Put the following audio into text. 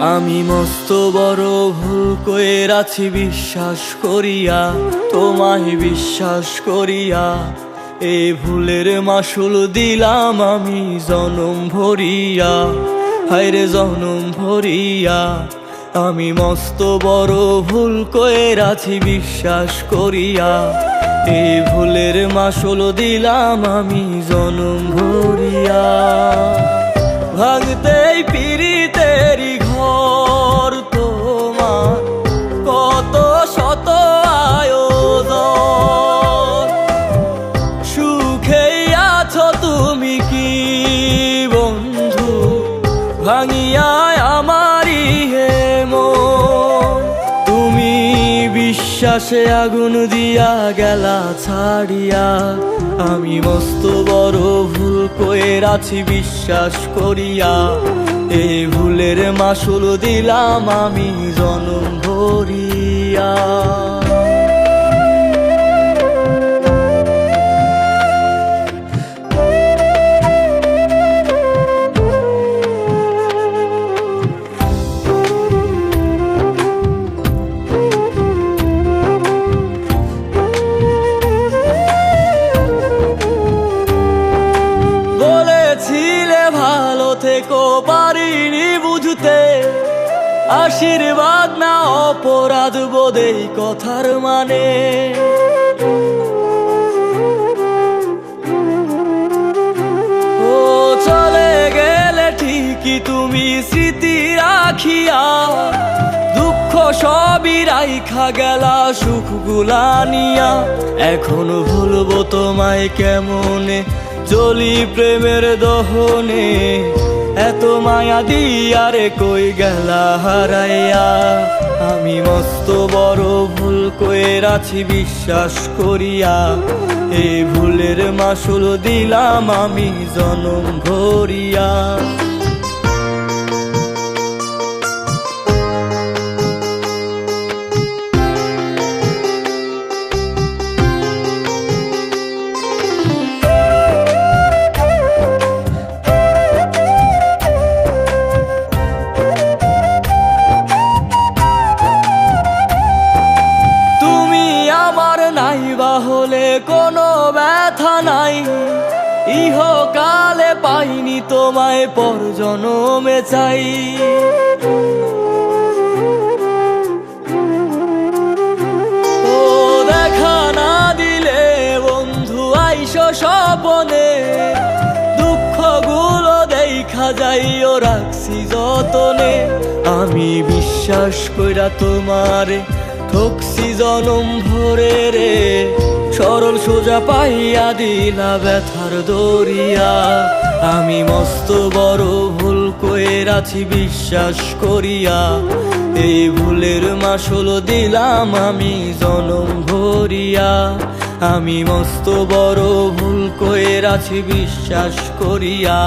আমি মস্ত বড় ভুল কইর আছি বিশ্বাস করিয়া, তোমায় বিশ্বাস করিয়া। এই ভুলের মাসুল দিলাম আমি, জনম ভরিয়া। হায়রে জনম ভরিয়া। আমি মস্ত বড় ভুল কইর আছি বিশ্বাস করিয়া। এ ভুলের মাসুল দিলাম আমি, জনম ভরিয়া। ভাঙতেই পিরিতেরি ভাঙিয়ায় আমারই হে মন। তুমি বিশ্বাসে আগুন দিয়া গেলা ছাড়িয়া। আমি মস্ত বড় ভুল কইর আছি বিশ্বাস করিয়া। এই ভুলের মাসুল দিলাম আমি, জনম ভরিয়া। থেকো পারিনি বুঝতে। আশীর্বাদ না অপরাধ বোধেই কথার মানে। ও চলে গেলে ঠিকই তুমি স্মৃতি রাখিয়া, দুঃখ সবই রাইখা গেলা সুখ গুলানিয়া এখনও ভুলবো তোমায় কেমনে? চলি প্রেমের দহনে। এত মায়া দিয়ারে কই গেলা হারাইয়া? আমি মস্ত বড় ভুল কয়ের আছি, বিশ্বাস করিয়া। এই ভুলের মাসুল দিলাম আমি, জনম ভরিয়া। ব্যথা নাই। ইহকালে পাইনি তোমায় পর জনমে চাই। ও দেখা না দিলে বন্ধু, আইসো স্বপনে। দুঃখগুলো দেখা যাইও রাখছি যতনে। আমি বিশ্বাস কইরা তোমারে ঠকছি জনম ভরে রে, সরল সোজা পাইয়া দিলা ব্যথার দরিয়া। আমি মস্ত বড় ভুল কইর আছি, বিশ্বাস করিয়া। এই ভুলের মাসুল দিলাম আমি জনম ভরিয়া। আমি মস্ত বড় ভুল কইর আছি, বিশ্বাস করিয়া।